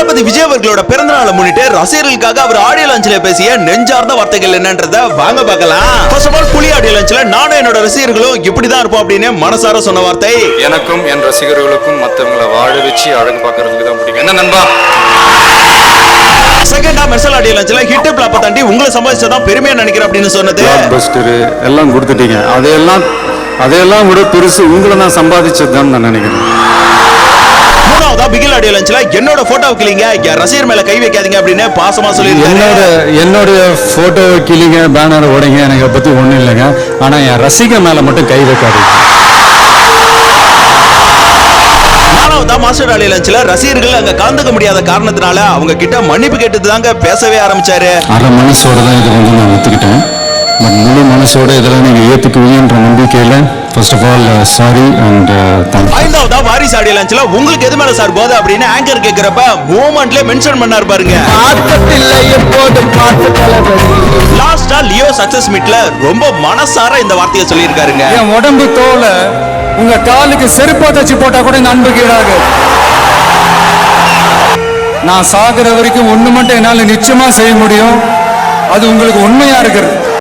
தளபதி விஜய் அவர்களோட பிறந்த நாளை முன்னிட்டு ரசிகர்களுக்காக அவர் ஆடியோ லான்ச்ல பேசிய நெஞ்சார்ந்த வார்த்தைகள் என்னன்றத வாங்க பார்க்கலாம். First of all Puli audio லான்ச்ல நானும் என்னோட ரசிகர்களும் இப்படிதான் இருப்போம் அப்படின்னு மனசார சொன்ன வார்த்தை. எனக்கும் என் ரசிகர்களுக்கும் மற்றவங்களை வாழ வச்சு அழகு பார்க்கறதுக்கு தான் பிடிக்கும். என்ன நண்பா? செகண்டா மெர்சல் ஆடியோ லான்ச்ல ஹிட் பிளாப்ப தாண்டி உங்களை சம்பாதிச்சதான் பெருமையா நினைக்கிறேன் அப்படின்னு சொன்னது. எல்லாம் கொடுத்துட்டீங்க. அதையெல்லாம் அதையெல்லாம் விட பெருசு உங்களை நான் சம்பாதிச்சது தான் நான் நினைக்கிறேன். ஆடியோ லான்ச்ல என்னோட போட்டோ கிளிங்க ரசிகர் மேல கை வைக்காதீங்க அப்படின்னு பாசமா என்னோட சொல்லியிருக்காரு என்னுடைய போட்டோ கிளிங்க பேனர் உடைங்க எனக்கு பத்தி ஒண்ணும் இல்லைங்க. ஆனா என் ரசிக மேல மட்டும் கை வைக்காது நாலாவதா மாஸ்டர் ஆடியோ லான்ச்ல ரசிகர்கள் அங்க கலந்துக்க முடியாத காரணத்தினால அவங்க கிட்ட மன்னிப்பு கேட்டது தாங்க பேசவே ஆரம்பிச்சாரு. அரை மனசோட தான் இதை வந்து நான் ஒத்துக்கிட்டேன். பட் முழு மனசோட இதெல்லாம் நீங்க ஏத்துக்குவீங்கன்ற நம்பிக்கையில first of all sorry and thanks ஐந்தாவதா Varisu audio லான்ச்ல உங்களுக்கு எது மேல சார் போது அப்படின்னு ஆங்கர் கேக்குறப்ப மூமெண்ட்ல மென்ஷன் பண்ணாரு பாருங்க. ஆட்டத்தில்லை எப்போதும் பாட்டு தளபதி லாஸ்டா லியோ சக்சஸ் மீட்ல ரொம்ப மனசார இந்த வார்த்தையை சொல்லியிருக்காருங்க. என் உடம்பு தோலை உங்க காலுக்கு செருப்பா தச்சு போட்டா கூட இந்த அன்பு கீழாது நான் சாகுற வரைக்கும் ஒண்ணு மட்டும் என்னால நிச்சயமா செய்ய முடியும். அது உங்களுக்கு உண்மையா இருக்கிறது.